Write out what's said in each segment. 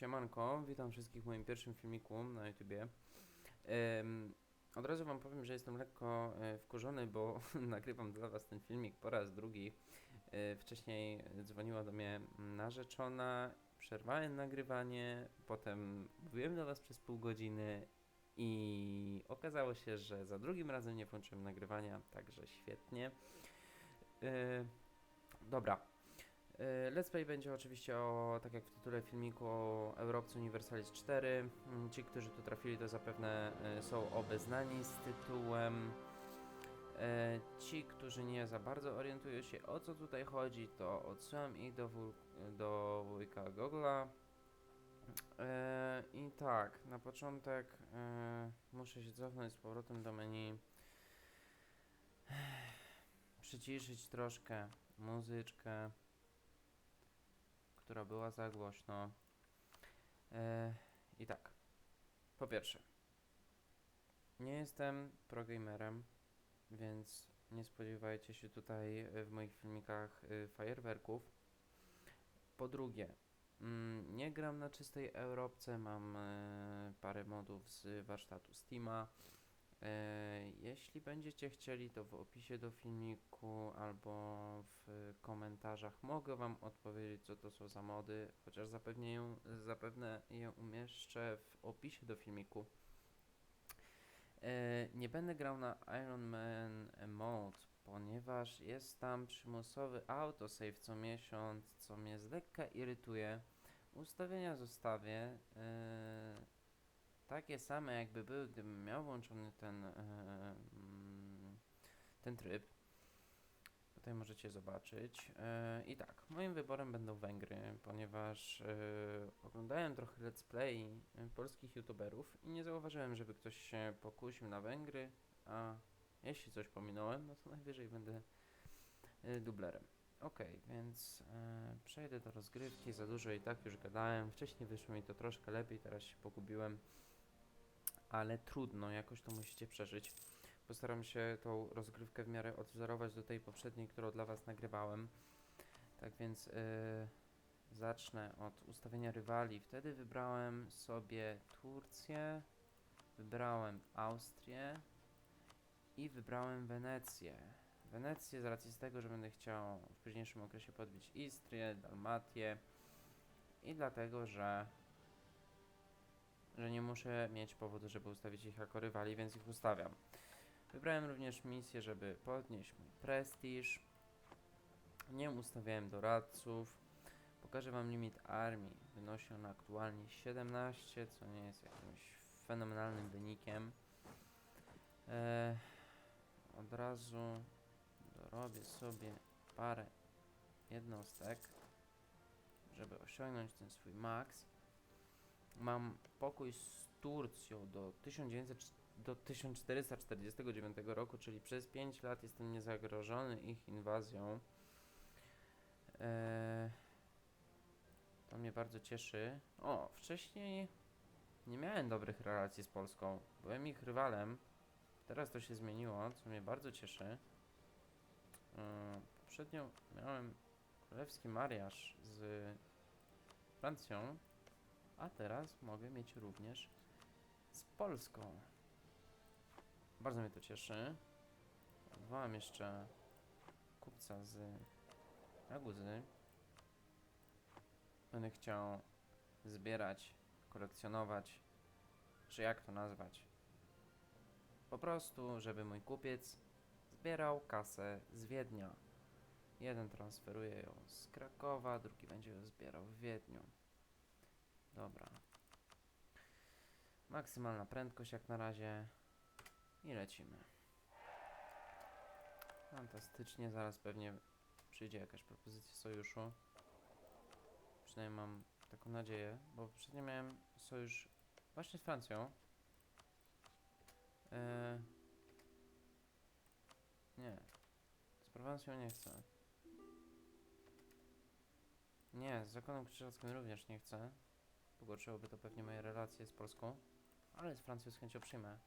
Siemanko, witam wszystkich w moim pierwszym filmiku na YouTubie. Em, od razu wam powiem, że jestem lekko e, wkurzony, bo nagrywam dla was ten filmik po raz drugi. E, wcześniej dzwoniła do mnie narzeczona, przerwałem nagrywanie, potem mówiłem do was przez pół godziny i okazało się, że za drugim razem nie włączyłem nagrywania, także świetnie. E, dobra, Let's Play będzie oczywiście o, tak jak w tytule filmiku, o Eurobcu Universalis 4. Mm, Ci, którzy tu trafili, to zapewne e, są obeznani z tytułem. E, Ci, którzy nie za bardzo orientują się o co tutaj chodzi, to odsyłam ich do, do wujka Gogla. E, I tak, na początek e, muszę się cofnąć z powrotem do menu. Przyciszyć troszkę muzyczkę która była za głośno. E, I tak. Po pierwsze, nie jestem progamerem, więc nie spodziewajcie się tutaj e, w moich filmikach e, fajerwerków. Po drugie, mm, nie gram na czystej Europce, mam parę modów z warsztatu Steama. E, Jeśli będziecie chcieli, to w opisie do filmiku albo w komentarzach mogę Wam odpowiedzieć, co to są za mody, chociaż zapewne, ją, zapewne je umieszczę w opisie do filmiku. E, Nie będę grał na Iron Man Mode, ponieważ jest tam przymusowy autosave co miesiąc, co mnie z lekka irytuje. Ustawienia zostawię. E, takie same jakby były, gdybym miał włączony ten, e, mm, ten tryb. Tutaj możecie zobaczyć. E, I tak, moim wyborem będą Węgry, ponieważ e, oglądałem trochę let's play e, polskich youtuberów i nie zauważyłem, żeby ktoś się pokusił na Węgry, a jeśli coś pominąłem, no to najwyżej będę e, dublerem. Okej, więc e, przejdę do rozgrywki, za dużo i tak już gadałem. Wcześniej wyszło mi to troszkę lepiej, teraz się pogubiłem ale trudno, jakoś to musicie przeżyć. Postaram się tą rozgrywkę w miarę odwzorować do tej poprzedniej, którą dla Was nagrywałem. Tak więc yy, zacznę od ustawienia rywali. Wtedy wybrałem sobie Turcję, wybrałem Austrię i wybrałem Wenecję. Wenecję z racji z tego, że będę chciał w późniejszym okresie podbić Istrię, Dalmatię i dlatego, że że nie muszę mieć powodu, żeby ustawić ich jako rywali, więc ich ustawiam. Wybrałem również misję, żeby podnieść mój prestiż. Nie ustawiałem doradców. Pokażę Wam limit armii. Wynosi on aktualnie 17, co nie jest jakimś fenomenalnym wynikiem. Eee, od razu dorobię sobie parę jednostek, żeby osiągnąć ten swój maks. Mam pokój z Turcją do, 1900, do 1449 roku, czyli przez 5 lat jestem niezagrożony ich inwazją. Eee, to mnie bardzo cieszy. O, wcześniej nie miałem dobrych relacji z Polską. Byłem ich rywalem. Teraz to się zmieniło, co mnie bardzo cieszy. Eee, poprzednio miałem królewski mariaż z Francją. A teraz mogę mieć również z Polską. Bardzo mnie to cieszy. Odwołam jeszcze kupca z Raguzy. Będę chciał zbierać, kolekcjonować, czy jak to nazwać. Po prostu, żeby mój kupiec zbierał kasę z Wiednia. Jeden transferuje ją z Krakowa, drugi będzie ją zbierał w Wiedniu. Dobra. Maksymalna prędkość jak na razie. I lecimy. Fantastycznie, zaraz pewnie przyjdzie jakaś propozycja sojuszu. Przynajmniej mam taką nadzieję, bo poprzednio miałem sojusz właśnie z Francją. Eee... Nie. Z Prowansją nie chcę. Nie, z zakonem krzyżackim również nie chcę. Pogorszyłoby to pewnie moje relacje z Polską, ale z Francją z chęcią przyjmę.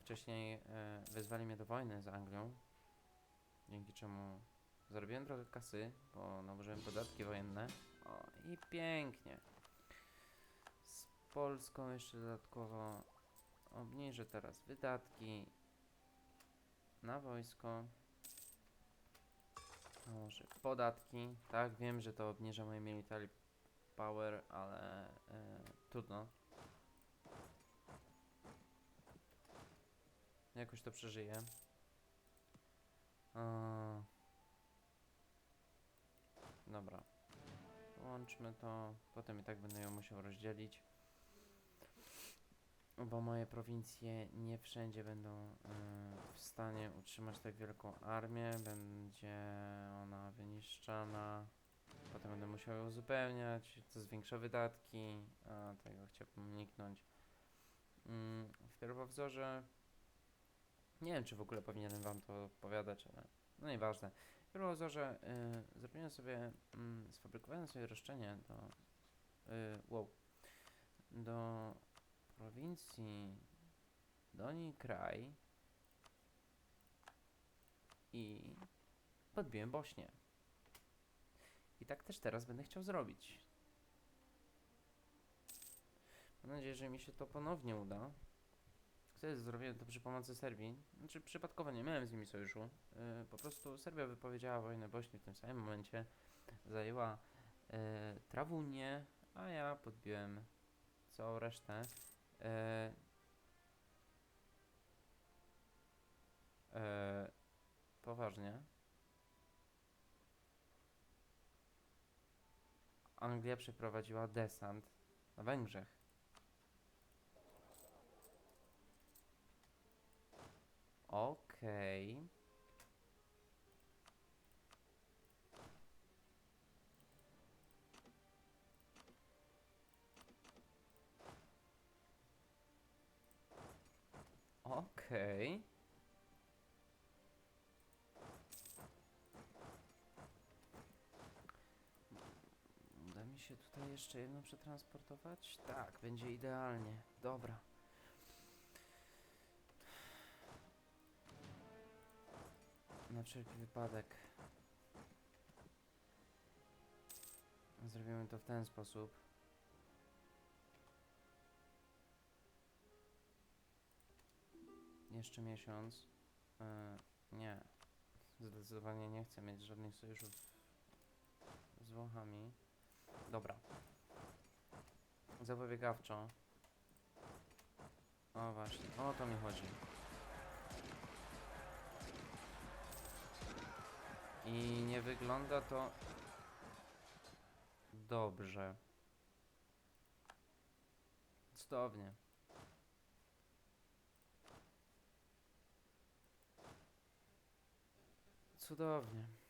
Wcześniej e, wezwali mnie do wojny z Anglią, dzięki czemu zarobiłem trochę kasy, bo nałożyłem podatki wojenne. O, i pięknie. Polską jeszcze dodatkowo. Obniżę teraz wydatki na wojsko. Nałożę podatki. Tak, wiem, że to obniża moje military power, ale e, trudno. Jakoś to przeżyję. Eee, Dobra. Łączmy to. Potem i tak będę ją musiał rozdzielić. Bo moje prowincje nie wszędzie będą e, w stanie utrzymać tak wielką armię. Będzie ona wyniszczana. Potem będę musiał ją uzupełniać, co zwiększa wydatki, a tego chciałbym uniknąć. Mm, w pierwowzorze nie wiem, czy w ogóle powinienem wam to opowiadać, ale no nieważne. W pierwowzorze y, zrobiłem sobie, mm, sfabrykowałem sobie roszczenie do, y, wow, do prowincji Doni Kraj i podbiłem Bośnię. I tak też teraz będę chciał zrobić. Mam nadzieję, że mi się to ponownie uda. Wtedy zrobiłem to przy pomocy Serbii. Znaczy przypadkowo nie miałem z nimi sojuszu. Yy, po prostu Serbia wypowiedziała wojnę Bośni w tym samym momencie. Zajęła yy, Trawunię, a ja podbiłem całą resztę. Yy, poważnie. Anglia przeprowadziła desant na Węgrzech. Okej. Okej. Uda mi się tutaj jeszcze jedno przetransportować? Tak, będzie idealnie. Dobra. Na wszelki wypadek. Zrobimy to w ten sposób. Jeszcze miesiąc. E, nie. Zdecydowanie nie chcę mieć żadnych sojuszów z Włochami. Dobra. Zapobiegawczo. O właśnie, o to mi chodzi. I nie wygląda to dobrze. Cudownie. Cudownie.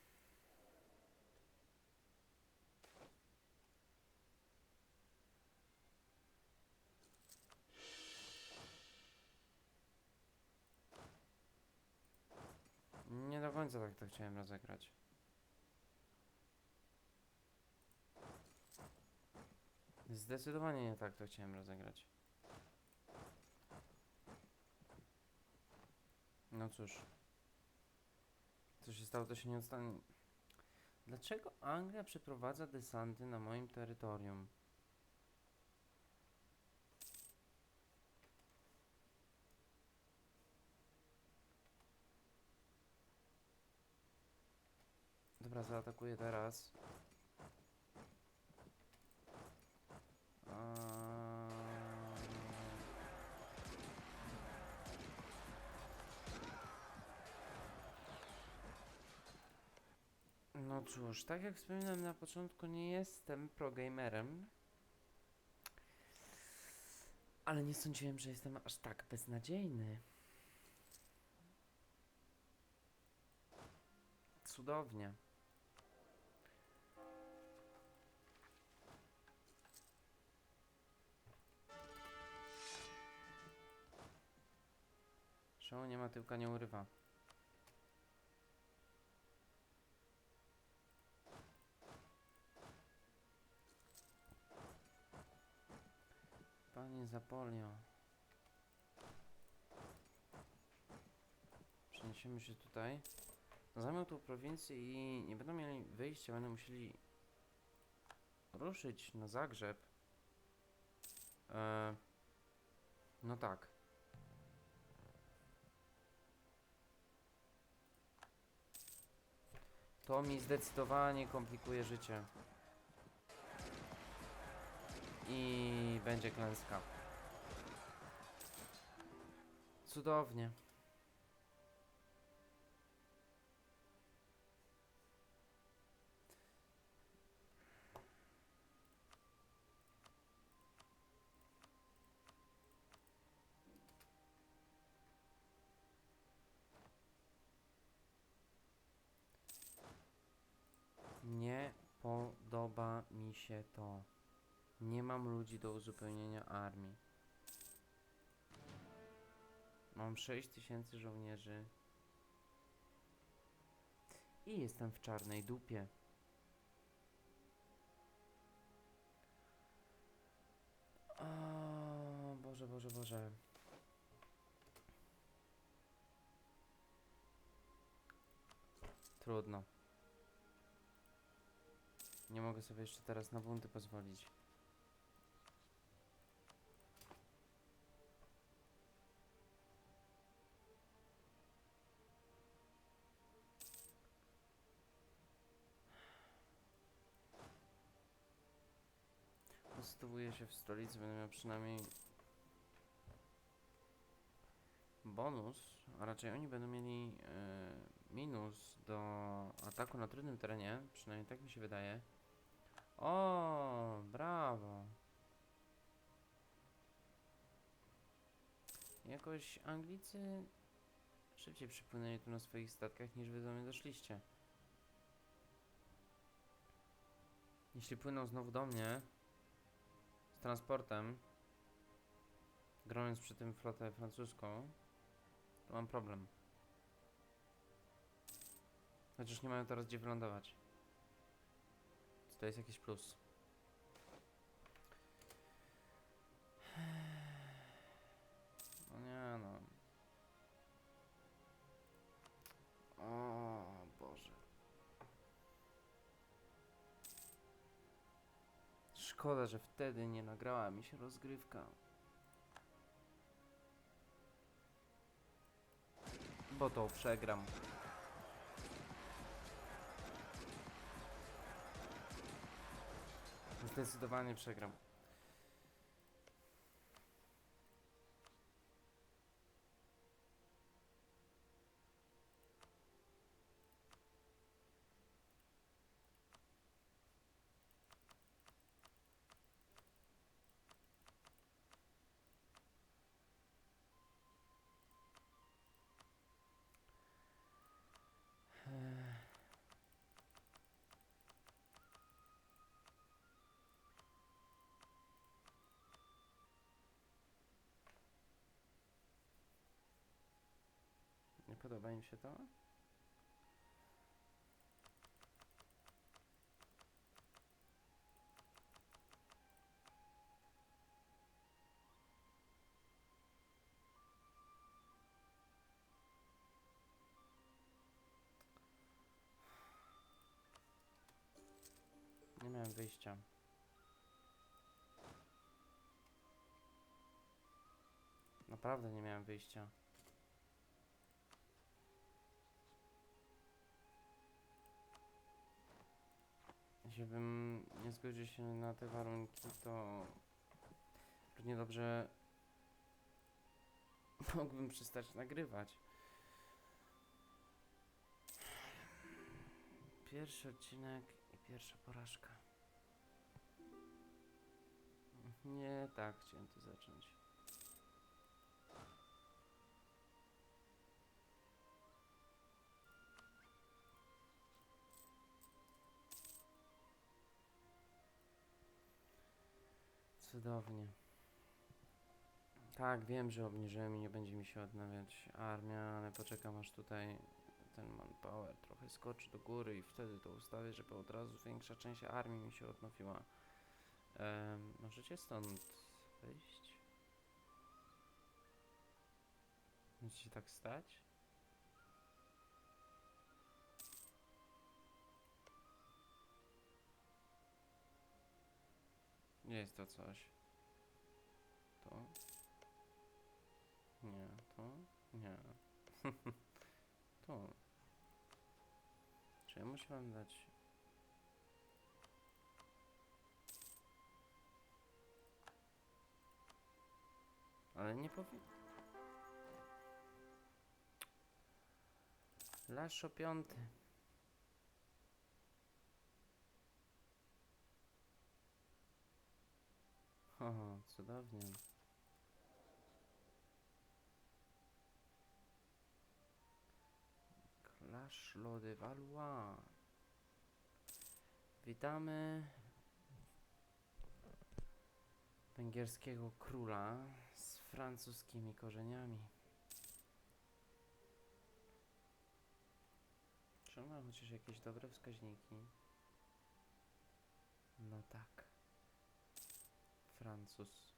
Końca tak to chciałem rozegrać. Zdecydowanie nie tak to chciałem rozegrać. No cóż. Co się stało, to się nie odstanie. Dlaczego Anglia przeprowadza desanty na moim terytorium? Dobra, zaatakuję teraz. Eee, No cóż, tak jak wspominałem na początku, nie jestem progamerem. Ale nie sądziłem, że jestem aż tak beznadziejny. Cudownie. Szału nie ma, tyłka nie urywa. Panie Zapolio. Przeniesiemy się tutaj. Zajmą tą prowincję i nie będą mieli wyjścia, będą musieli ruszyć na Zagrzeb. E, no tak. To mi zdecydowanie komplikuje życie. I będzie klęska. Cudownie. Nie podoba mi się to. Nie mam ludzi do uzupełnienia armii. Mam 6000 żołnierzy. I jestem w czarnej dupie. O, Boże, Boże, Boże. Trudno. Nie mogę sobie jeszcze teraz na bunty pozwolić. Ustawuję się w stolicy, będę miał przynajmniej bonus, a raczej oni będą mieli e, minus do ataku na trudnym terenie, przynajmniej tak mi się wydaje. O, brawo. Jakoś Anglicy szybciej przypłynęli tu na swoich statkach niż wy do mnie doszliście. Jeśli płyną znowu do mnie z transportem, gromiąc przy tym flotę francuską, to mam problem. Chociaż nie mają teraz gdzie wylądować. To jest jakiś plus? No nie no. O Boże. Szkoda, że wtedy nie nagrała mi się rozgrywka. Bo to przegram. Zdecydowanie przegram. Nie podoba im się to? Nie miałem wyjścia. Naprawdę nie miałem wyjścia. Jeśli bym nie zgodził się na te warunki, to równie dobrze mógłbym przestać nagrywać. Pierwszy odcinek i pierwsza porażka. Nie tak chciałem to zacząć. Cudownie. Tak, wiem, że obniżyłem i nie będzie mi się odnawiać armia, ale poczekam aż tutaj ten manpower trochę skoczy do góry i wtedy to ustawię, żeby od razu większa część armii mi się odnowiła. Em, możecie stąd wyjść? Możecie tak stać? Nie jest to coś. To? Nie, to? Nie. tu. Czy ja muszę wam dać... Ale nie powiem... Laszo piąty. O, cudownie. Clash de Valois. Witamy węgierskiego króla z francuskimi korzeniami. Czy on ma chociaż jakieś dobre wskaźniki? No tak. Francuz.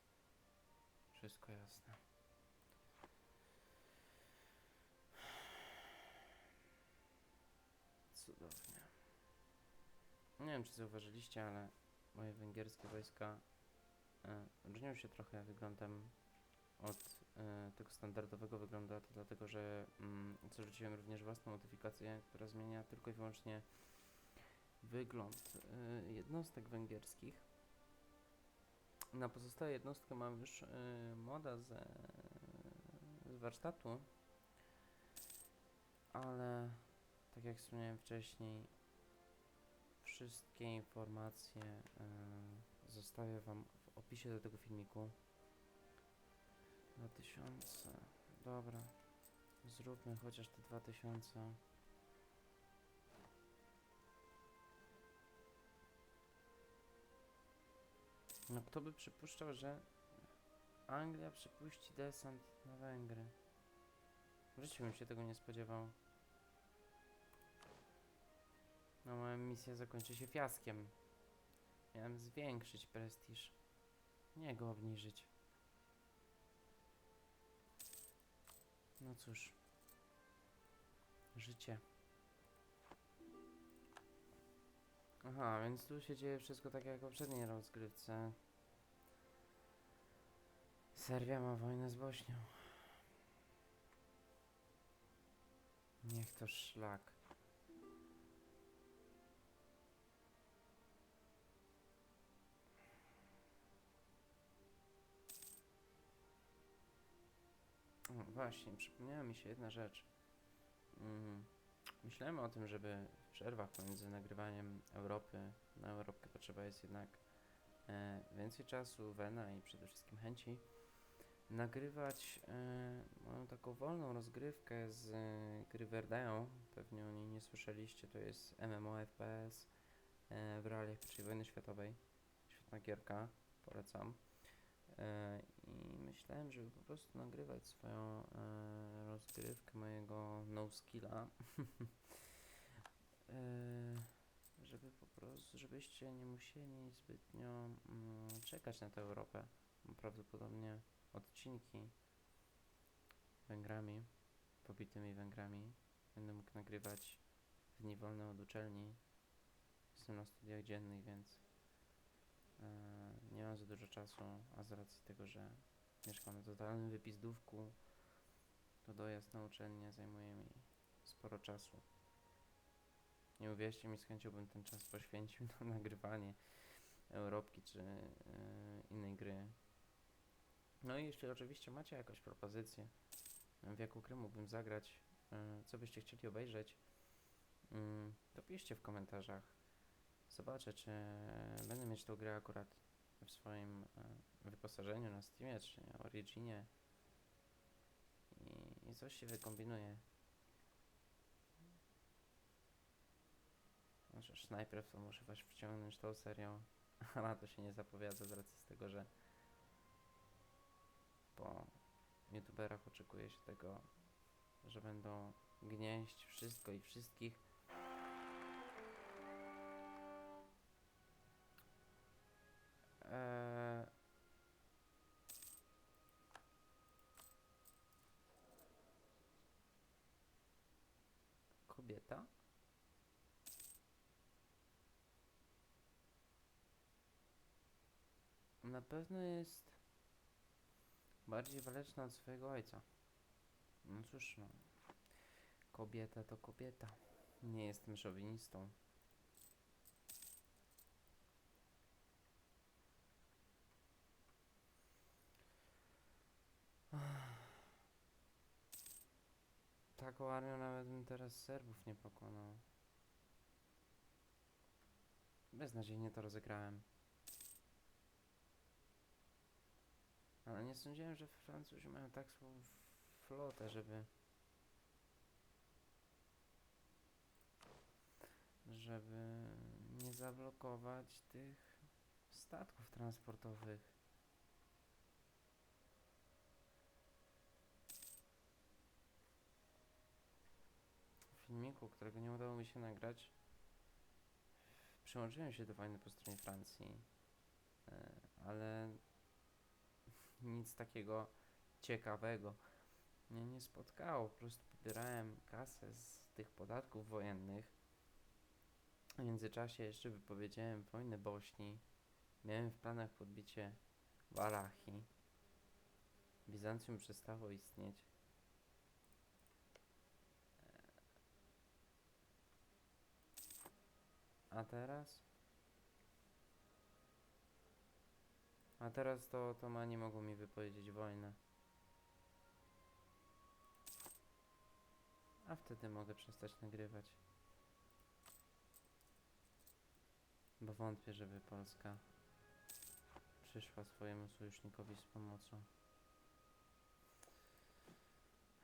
Wszystko jasne. Cudownie. Nie wiem, czy zauważyliście, ale moje węgierskie wojska e, różnią się trochę wyglądem od e, tego standardowego wyglądu, to dlatego, że mm, zarzuciłem również własną modyfikację, która zmienia tylko i wyłącznie wygląd e, jednostek węgierskich. Na pozostałe jednostki mam już y, moda z, z warsztatu, ale tak jak wspomniałem wcześniej, wszystkie informacje y, zostawię Wam w opisie do tego filmiku. 2000, dobra, zróbmy chociaż te 2000. No kto by przypuszczał, że Anglia przypuści desant na Węgry? W życiu bym się tego nie spodziewał. No moja misja zakończy się fiaskiem. Miałem zwiększyć prestiż, nie go obniżyć. No cóż. Życie. Aha, więc tu się dzieje wszystko tak jak w poprzedniej rozgrywce. Serbia ma wojnę z Bośnią. Niech to szlak. O, właśnie, przypomniała mi się jedna rzecz. Mm, myślałem o tym, żeby w przerwach pomiędzy nagrywaniem Europy, na Europkę potrzeba jest jednak e, więcej czasu, wena i przede wszystkim chęci, nagrywać e, taką wolną rozgrywkę z e, gry. Pewnie o niej nie słyszeliście, to jest MMO FPS e, w realiach I wojny światowej. Świetna gierka, polecam. E, I myślałem, żeby po prostu nagrywać swoją e, rozgrywkę mojego no skilla. e, żeby po prostu, żebyście nie musieli zbytnio mm, czekać na tę Europę. Prawdopodobnie odcinki Węgrami, pobitymi Węgrami, będę mógł nagrywać w dni wolne od uczelni. Jestem na studiach dziennych, więc nie mam za dużo czasu, a z racji tego, że mieszkam na totalnym wypizdówku, to dojazd na uczelnię zajmuje mi sporo czasu. Nie uwierzcie mi, z chęcią bym ten czas poświęcił na nagrywanie Europki czy e, innej gry. No i jeśli oczywiście macie jakąś propozycję, w jaką grę mógłbym zagrać, e, co byście chcieli obejrzeć, mm, to piszcie w komentarzach. Zobaczę, czy będę mieć tą grę akurat w swoim e, wyposażeniu na Steamie czy Originie i, i coś się wykombinuje. Chociaż najpierw to muszę was wciągnąć tą serią, a na to się nie zapowiada z racji z tego, że po youtuberach oczekuje się tego, że będą gnieść wszystko i wszystkich. Kobieta? Na pewno jest Bardziej waleczna od swojego ojca. No cóż, no. Kobieta to kobieta. Nie jestem szowinistą. Taką armią nawet bym teraz Serbów nie pokonał. Beznadziejnie to rozegrałem. Ale nie sądziłem, że Francuzi mają tak słabą flotę, żeby... żeby nie zablokować tych statków transportowych. Filmiku, którego nie udało mi się nagrać, przyłączyłem się do wojny po stronie Francji, e, ale nic takiego ciekawego mnie nie spotkało. Po prostu pobierałem kasę z tych podatków wojennych. W międzyczasie jeszcze wypowiedziałem wojnę Bośni. Miałem w planach podbicie Walachii. Bizancjum przestało istnieć. A teraz? A teraz to Otomani mogą mi wypowiedzieć wojnę. A wtedy mogę przestać nagrywać. Bo wątpię, żeby Polska przyszła swojemu sojusznikowi z pomocą.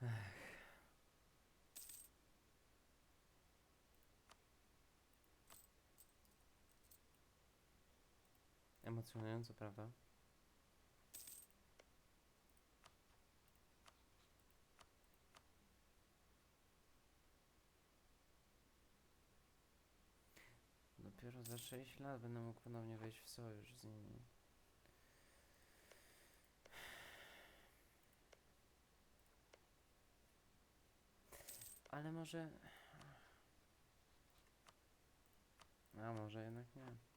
Ech. Emocjonujące, prawda? Dopiero za 6 lat będę mógł ponownie wejść w sojusz z nimi. Ale może... A może jednak nie.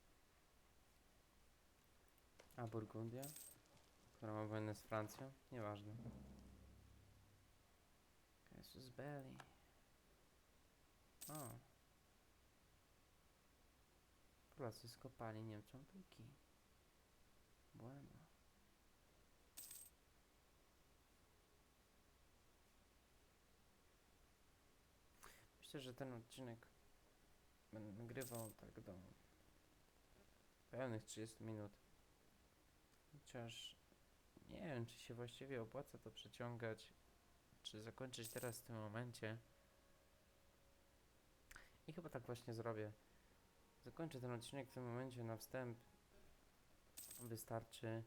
A Burgundia? Która ma wojnę z Francją? Nieważne. Casus Belli. O. Polacy skopali Niemcom pyki. Bueno. Myślę, że ten odcinek będę nagrywał tak do pełnych 30 minut. Chociaż nie wiem, czy się właściwie opłaca to przeciągać, czy zakończyć teraz w tym momencie. I chyba tak właśnie zrobię. Zakończę ten odcinek w tym momencie na wstęp. Wystarczy.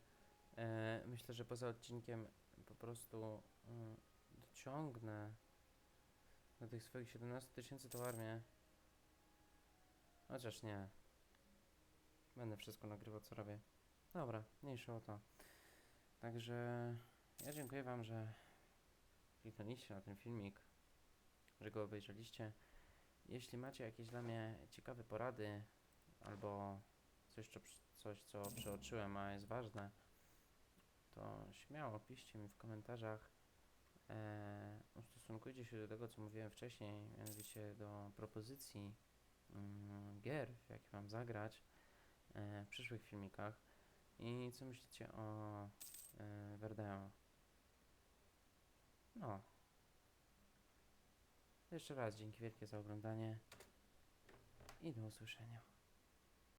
E, myślę, że poza odcinkiem po prostu mm, dociągnę do tych swoich 17 tysięcy tą armię. Chociaż nie. Będę wszystko nagrywał, co robię. Dobra, mniejsza o to. Także ja dziękuję Wam, że kliknęliście na ten filmik, że go obejrzeliście. Jeśli macie jakieś dla mnie ciekawe porady albo coś, co, coś, co przeoczyłem, a jest ważne, to śmiało piszcie mi w komentarzach. E, ustosunkujcie się do tego, co mówiłem wcześniej, mianowicie do propozycji mm, gier, w jakie mam zagrać e, w przyszłych filmikach. I co myślicie o e, Verdun? No. Jeszcze raz dzięki wielkie za oglądanie i do usłyszenia.